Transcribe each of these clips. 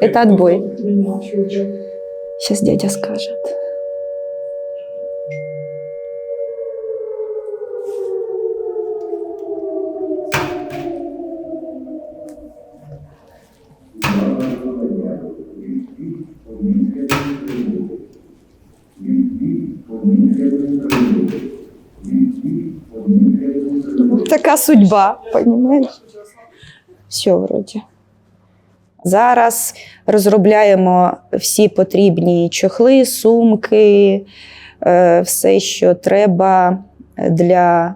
Это отбой. Сейчас дядя скажет. Така судьба, понимаешь? Все вроді. Зараз розробляємо всі потрібні чохли, сумки, е, все, що треба для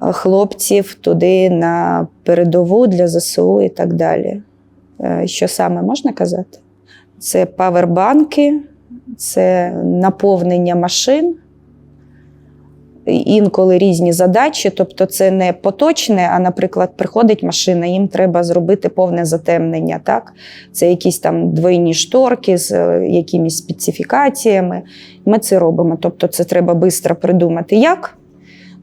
хлопців туди на передову для ЗСУ і так далі. Е, Що саме можна казати? Це павербанки, це наповнення машин. Інколи різні задачі, тобто це не поточне, а, наприклад, приходить машина, їм треба зробити повне затемнення. Так? Це якісь там двойні шторки з е, якимись специфікаціями. Ми це робимо. Тобто, це треба швидко придумати, як,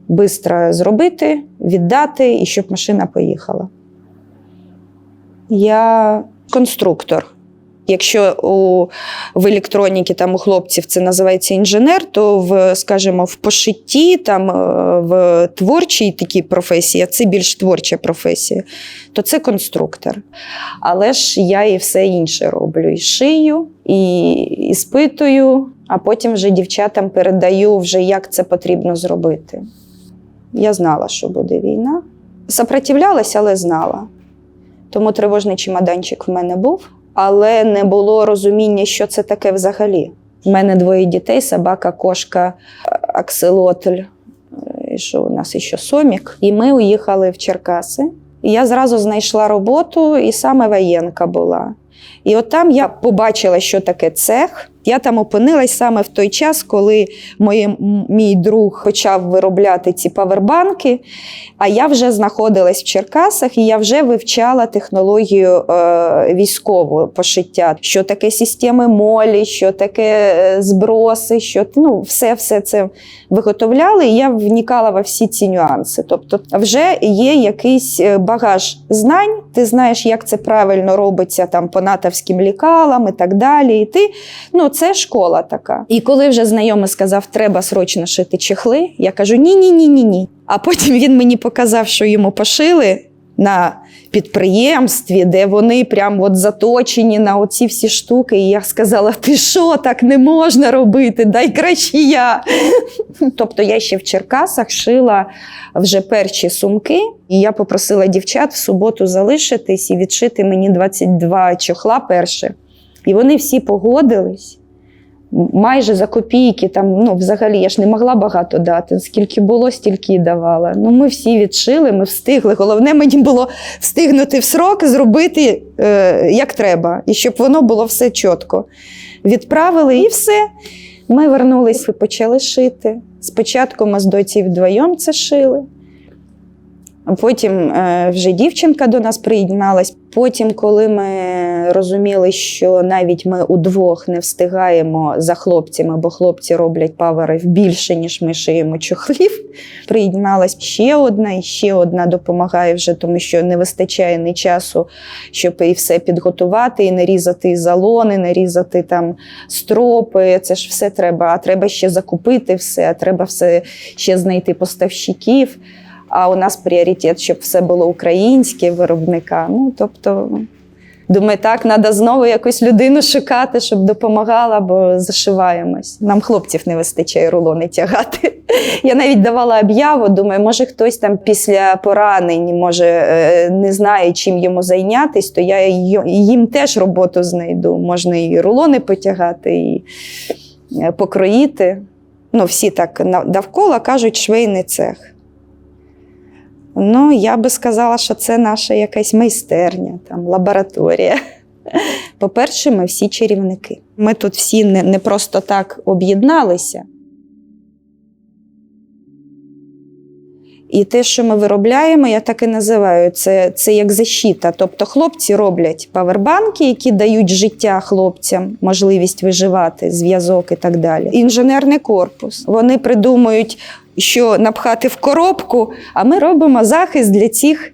швидко зробити, віддати і щоб машина поїхала. Я конструктор. Якщо у, в електроніці там у хлопців це називається інженер, то в, скажімо, в пошитті, там, е, в творчій такій професії, а це більш творча професія, то це конструктор. Але ж я і все інше роблю: і шию, і, і спитую, а потім вже дівчатам передаю, вже, як це потрібно зробити. Я знала, що буде війна. Сопротивлялася, але знала. Тому тривожний чемоданчик в мене був але не було розуміння, що це таке взагалі. У мене двоє дітей: собака, кошка, акселотль, е, і що у нас ще сомік. І ми уїхали в Черкаси. І я зразу знайшла роботу, і саме воєнка була. І от там я побачила, що таке цех. Я там опинилась саме в той час, коли мій, мій друг почав виробляти ці павербанки. А я вже знаходилась в Черкасах і я вже вивчала технологію е, військового пошиття, що таке системи молі, що таке е, зброси, що ну, все, все це виготовляли. І я вникала во всі ці нюанси. Тобто, вже є якийсь е, багаж знань, ти знаєш, як це правильно робиться там по натовським лікалам і так далі. І ти, ну, це школа така. І коли вже знайомий сказав, треба срочно шити чехли, я кажу: ні, ні, ні, ні, ні. А потім він мені показав, що йому пошили на підприємстві, де вони прям от заточені на оці всі штуки. І я сказала: ти що, так не можна робити? Дай краще я. Тобто я ще в Черкасах шила вже перші сумки, і я попросила дівчат в суботу залишитись і відшити мені 22 чохла перші. І вони всі погодились. Майже за копійки, там, ну, взагалі, я ж не могла багато дати. Скільки було, стільки і давала. Ну, ми всі відшили, ми встигли. Головне, мені було встигнути в срок, зробити е, як треба, і щоб воно було все чітко. Відправили і все. Ми вернулись і почали шити. Спочатку ми з доці вдвоєм це шили. Потім е, вже дівчинка до нас приєдналась. Потім, коли ми розуміли, що навіть ми удвох не встигаємо за хлопцями, бо хлопці роблять паверів більше, ніж ми шиємо чохлів, приєдналась ще одна, і ще одна допомагає вже, тому що не вистачає ні часу, щоб і все підготувати, і нарізати залони, нарізати там стропи. Це ж все треба. А треба ще закупити все, а треба все ще знайти поставщиків. А у нас пріоритет, щоб все було українське виробника. Ну, тобто, думаю, так, треба знову якусь людину шукати, щоб допомагала, бо зашиваємось. Нам хлопців не вистачає рулони тягати. Я навіть давала об'яву, думаю, може хтось там після поранень, може е, не знає, чим йому зайнятися, то я їм теж роботу знайду. Можна і рулони потягати, і е, покроїти. Ну, всі так навколо кажуть, швейний цех. Ну, я би сказала, що це наша якась майстерня, там, лабораторія. По-перше, ми всі чарівники. Ми тут всі не, не просто так об'єдналися. І те, що ми виробляємо, я так і називаю це це як защита. Тобто хлопці роблять павербанки, які дають життя хлопцям, можливість виживати, зв'язок і так далі. Інженерний корпус. Вони придумують, що напхати в коробку, а ми робимо захист для цих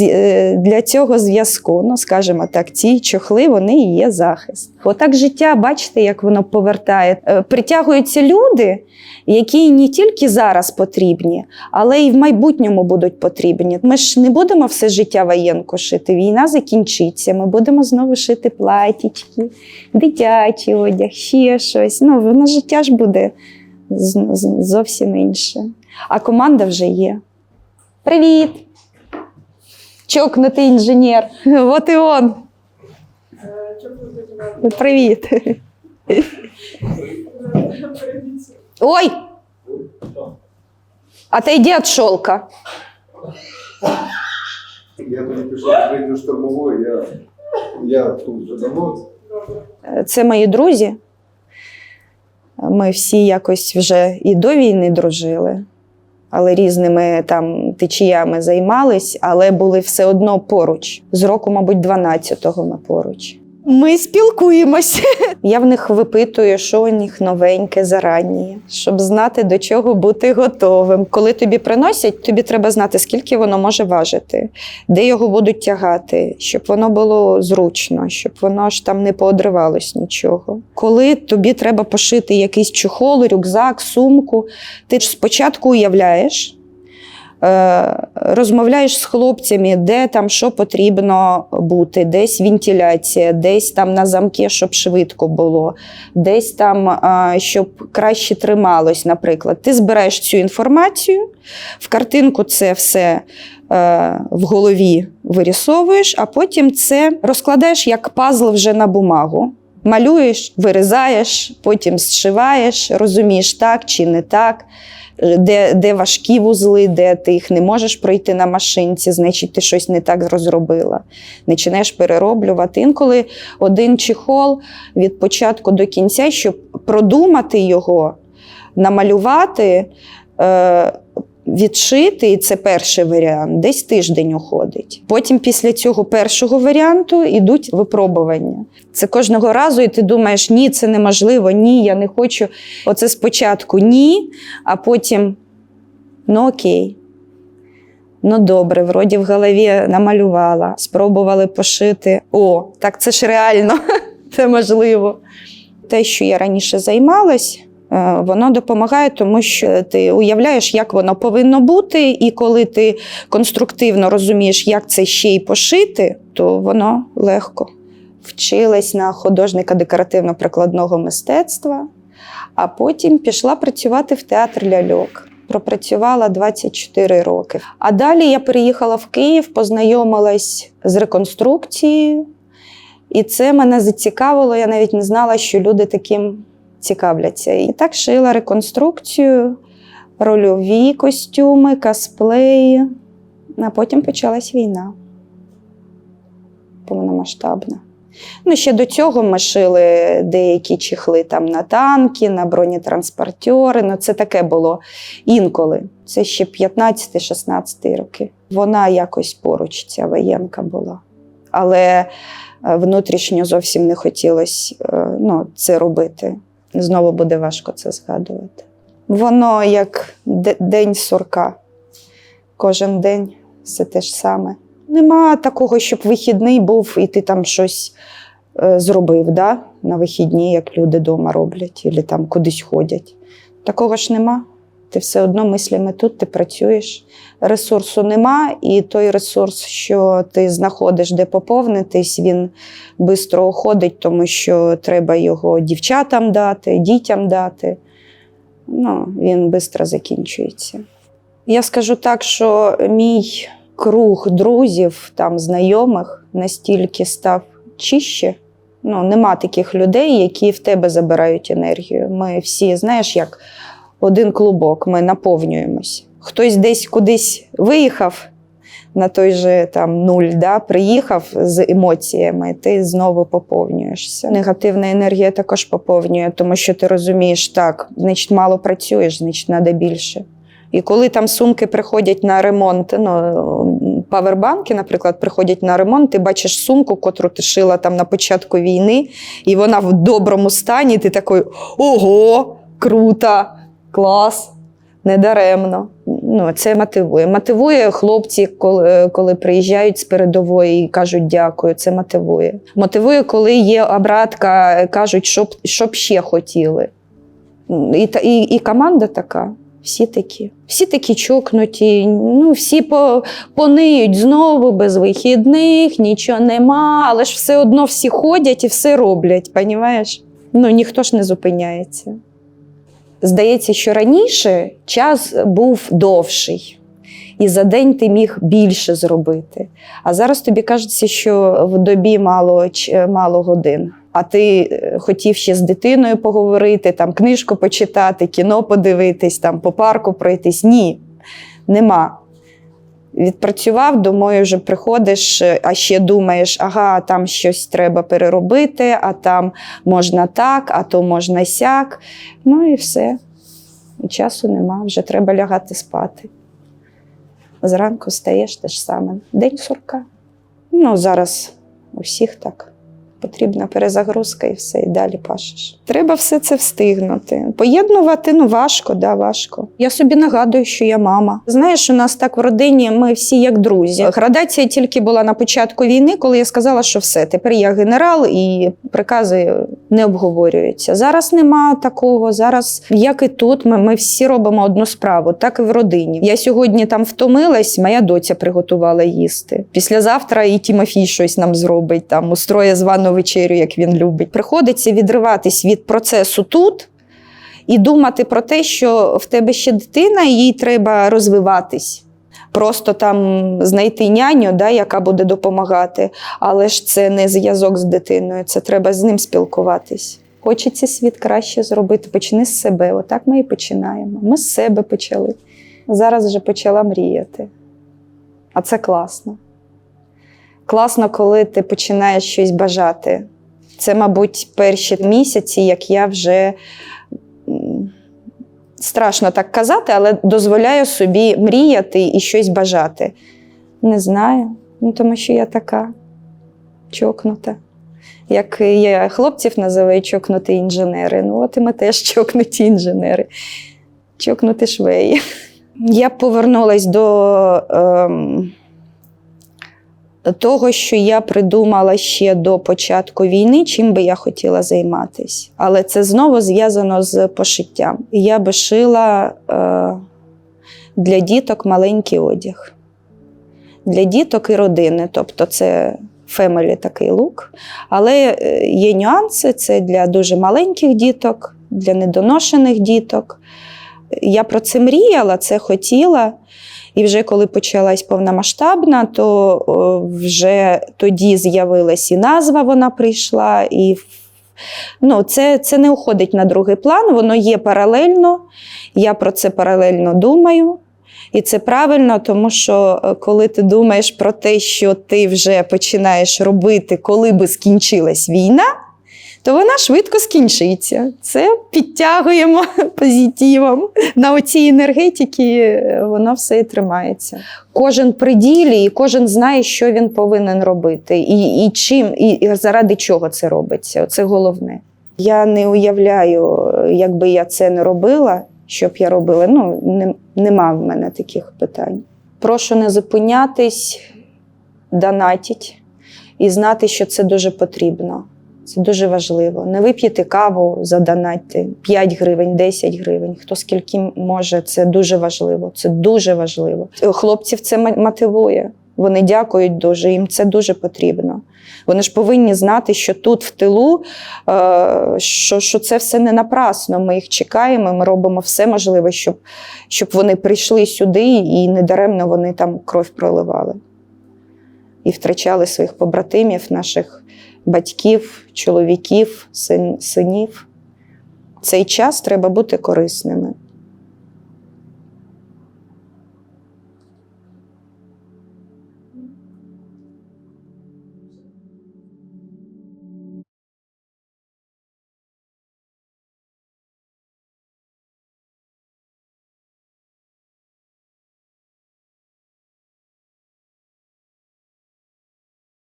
е, для цього зв'язку. Ну, скажімо так, ці чохли вони і є захист. Отак життя, бачите, як воно повертає. Е, Притягуються люди, які не тільки зараз потрібні, але й в майбутньому будуть потрібні. Ми ж не будемо все життя воєнку шити. Війна закінчиться. Ми будемо знову шити платічки, дитячий одяг, ще щось. Ну, воно життя ж буде зовсім інше. А команда вже є. Привіт! Чокнутий інженер. От і он. Привіт. Ой! Отойди от шелка. Я тоді пішов в третю штурмову, я, я тут вже давно. Це мої друзі. Ми всі якось вже і до війни дружили, але різними там течіями займались, але були все одно поруч. З року, мабуть, 12-го ми поруч. Ми спілкуємося. Я в них випитую, що у них новеньке зарані, щоб знати, до чого бути готовим. Коли тобі приносять, тобі треба знати, скільки воно може важити, де його будуть тягати, щоб воно було зручно, щоб воно ж там не поодривалось нічого. Коли тобі треба пошити якийсь чохол, рюкзак, сумку, ти ж спочатку уявляєш. Е, Розмовляєш з хлопцями, де там що потрібно бути, десь вентиляція, десь там на замки, щоб швидко було, десь там, щоб краще трималось, наприклад. Ти збираєш цю інформацію, в картинку це все е, в голові вирісовуєш, а потім це розкладаєш як пазл вже на бумагу. Малюєш, вирізаєш, потім зшиваєш, розумієш так чи не так, де, де важкі вузли, де ти їх не можеш пройти на машинці, значить ти щось не так розробила. Починаєш перероблювати. Інколи один чехол від початку до кінця, щоб продумати його, намалювати. Е, Відшити, і це перший варіант, десь тиждень уходить. Потім після цього першого варіанту йдуть випробування. Це кожного разу, і ти думаєш, ні, це неможливо, ні, я не хочу. Оце спочатку ні, а потім ну окей. Ну добре, вроді в голові намалювала, спробували пошити. О, так це ж реально, це можливо. Те, що я раніше займалась, воно допомагає, тому що ти уявляєш, як воно повинно бути, і коли ти конструктивно розумієш, як це ще й пошити, то воно легко. Вчилась на художника декоративно-прикладного мистецтва, а потім пішла працювати в театр ляльок. Пропрацювала 24 роки. А далі я переїхала в Київ, познайомилась з реконструкцією, і це мене зацікавило. Я навіть не знала, що люди таким цікавляться. І так шила реконструкцію, рольові костюми, косплеї. А потім почалась війна. Повномасштабна. Ну, ще до цього ми шили деякі чехли там на танки, на бронетранспортери. Ну, це таке було інколи. Це ще 15-16 роки. Вона якось поруч, ця воєнка була. Але е, внутрішньо зовсім не хотілося е, ну, це робити. Знову буде важко це згадувати. Воно як де- день сурка. Кожен день все те ж саме. Нема такого, щоб вихідний був і ти там щось е, зробив да? на вихідні, як люди вдома роблять, або там кудись ходять. Такого ж нема. Ти все одно мислями тут, ти працюєш. Ресурсу нема, і той ресурс, що ти знаходиш, де поповнитись, він швидко уходить, тому що треба його дівчатам дати, дітям дати. Ну, він швидко закінчується. Я скажу так, що мій круг друзів, там, знайомих настільки став чище. Ну, нема таких людей, які в тебе забирають енергію. Ми всі, знаєш, як один клубок, ми наповнюємось. Хтось десь кудись виїхав на той же там нуль, да, приїхав з емоціями, ти знову поповнюєшся. Негативна енергія також поповнює, тому що ти розумієш, так, значить, мало працюєш, значить, треба більше. І коли там сумки приходять на ремонт, ну, павербанки, наприклад, приходять на ремонт, ти бачиш сумку, котру ти шила там на початку війни, і вона в доброму стані, ти такий ого, круто, клас, недаремно. Ну, це мотивує. Мотивує хлопці, коли, коли приїжджають з передової і кажуть дякую. Це мотивує. Мотивує, коли є обратка, кажуть, що б, ще хотіли. І, і, і команда така. Всі такі. Всі такі чокнуті, ну, всі по, пониють знову без вихідних, нічого нема, але ж все одно всі ходять і все роблять, понімаєш? Ну, ніхто ж не зупиняється. Здається, що раніше час був довший, і за день ти міг більше зробити. А зараз тобі кажеться, що в добі мало, мало годин. А ти е, хотів ще з дитиною поговорити, там книжку почитати, кіно подивитись, там по парку пройтись. Ні, нема. Відпрацював, думаю, вже приходиш, е, а ще думаєш, ага, там щось треба переробити, а там можна так, а то можна сяк. Ну і все. І часу нема, вже треба лягати спати. Зранку стаєш те ж саме. День сурка. Ну, зараз у всіх так. Потрібна перезагрузка і все, і далі пашеш. Треба все це встигнути. Поєднувати ну важко, да, важко. Я собі нагадую, що я мама. Знаєш, у нас так в родині ми всі як друзі. Градація тільки була на початку війни, коли я сказала, що все, тепер я генерал і прикази не обговорюються. Зараз нема такого. Зараз, як і тут, ми, ми всі робимо одну справу, так і в родині. Я сьогодні там втомилась, моя доця приготувала їсти. Післязавтра і Тімофій щось нам зробить, там устроє звану вечерю, як він любить. Приходиться відриватись від процесу тут. І думати про те, що в тебе ще дитина, і їй треба розвиватись. Просто там знайти няню, да, яка буде допомагати, але ж це не зв'язок з дитиною, це треба з ним спілкуватись. Хочеться світ краще зробити. Почни з себе. Отак ми і починаємо. Ми з себе почали. Зараз вже почала мріяти. А це класно. Класно, коли ти починаєш щось бажати. Це, мабуть, перші місяці, як я вже страшно так казати, але дозволяю собі мріяти і щось бажати. Не знаю, ну, тому що я така чокнута. Як є хлопців називають чокнуті інженери. Ну, от і ми теж чокнуті інженери, чокнуті швеї. Я повернулася до ем, того, що я придумала ще до початку війни, чим би я хотіла займатися. Але це знову зв'язано з пошиттям. Я би шила е, для діток маленький одяг. Для діток і родини. Тобто це фемелі такий лук. Але е, є нюанси: це для дуже маленьких діток, для недоношених діток. Я про це мріяла, це хотіла. І вже коли почалась повномасштабна, то вже тоді з'явилась і назва, вона прийшла. І ну, це, це не уходить на другий план, воно є паралельно. Я про це паралельно думаю. І це правильно, тому що е, коли ти думаєш про те, що ти вже починаєш робити, коли би скінчилась війна, то вона швидко скінчиться. Це підтягуємо позитивом. На оцій енергетиці е, воно все і тримається. Кожен при ділі, і кожен знає, що він повинен робити, і, і чим, і, заради чого це робиться. Це головне. Я не уявляю, як би я це не робила, що б я робила. Ну, не, нема в мене таких питань. Прошу не зупинятись, донатіть і знати, що це дуже потрібно. Це дуже важливо. Не вип'єте каву, задонатьте 5 гривень, 10 гривень. Хто скільки може, це дуже важливо. Це дуже важливо. Хлопців це мотивує. Вони дякують дуже, їм це дуже потрібно. Вони ж повинні знати, що тут в тилу, е, що, що це все не напрасно. Ми їх чекаємо, ми робимо все можливе, щоб, щоб вони прийшли сюди і недаремно вони там кров проливали. І втрачали своїх побратимів, наших батьків, чоловіків, син, синів. Цей час треба бути корисними.